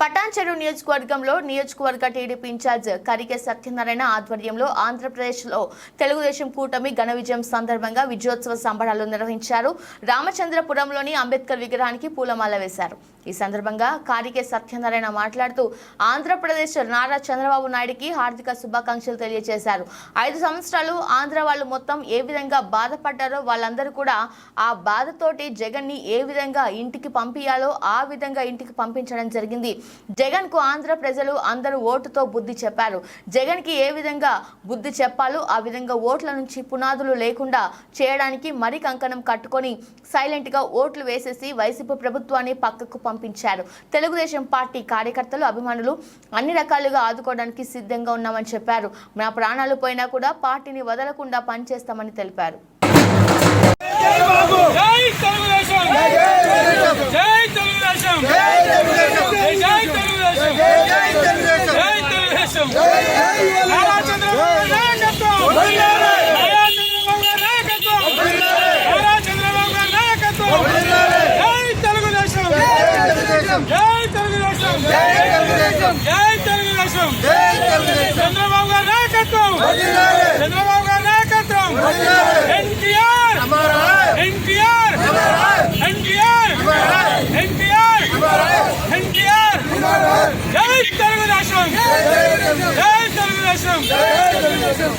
పటాన్చెరు నియోజకవర్గంలో నియోజకవర్గ TDP incharge కరికే Satyanarayana ఆధ్వర్యంలో ఆంధ్రప్రదేశ్లో తెలుగుదేశం కూటమి ఘన విజయం సందర్భంగా విజయోత్సవ సంబరాలు నిర్వహించారు. రామచంద్రపురంలోని అంబేద్కర్ విగ్రహానికి పూలమాల వేశారు. ఈ సందర్భంగా కారికే సత్యనారాయణ మాట్లాడుతూ ఆంధ్రప్రదేశ్ నారా చంద్రబాబు నాయుడికి హార్దిక శుభాకాంక్షలు తెలియజేశారు. ఐదు సంవత్సరాలు ఆంధ్ర వాళ్ళు మొత్తం ఏ విధంగా బాధపడ్డారో వాళ్ళందరూ కూడా ఆ బాధతోటి జగన్ని ఏ విధంగా ఇంటికి పంపించాలో ఆ విధంగా ఇంటికి పంపించడం జరిగింది. జగన్కు ఆంధ్ర ప్రజలు అందరూ ఓటుతో బుద్ధి చెప్పారు. జగన్కి ఏ విధంగా బుద్ధి చెప్పాలో ఆ విధంగా ఓట్ల నుంచి పునాదులు లేకుండా చేయడానికి మరి కంకణం కట్టుకొని సైలెంట్గా ఓట్లు వేసేసి వైసీపీ ప్రభుత్వాన్ని పక్కకు పంపించారు. తెలుగుదేశం పార్టీ కార్యకర్తలు అభిమానులు అన్ని రకాలుగా ఆదుకోవడానికి సిద్ధంగా ఉన్నామని చెప్పారు. మా ప్రాణాలు పోయినా కూడా పార్టీని వదలకుండా పనిచేస్తామని తెలిపారు. Hey! తెలుగుదేశం జై తెలుగుదేశం! జై తెలుగుదేశం! జై తెలుగుదేశం! జై తెలుగుదేశం! చంద్రబాబు గారి నాయకత్వం! చంద్రబాబు గారి నాయకత్వం! ఎన్టీఆర్! ఎన్టీఆర్! ఎన్టీఆర్! ఎన్టీఆర్! ఎన్టీఆర్! జై తెలుగుదేశం! జై తెలుగుదేశం! జై తెలుగుదేశం!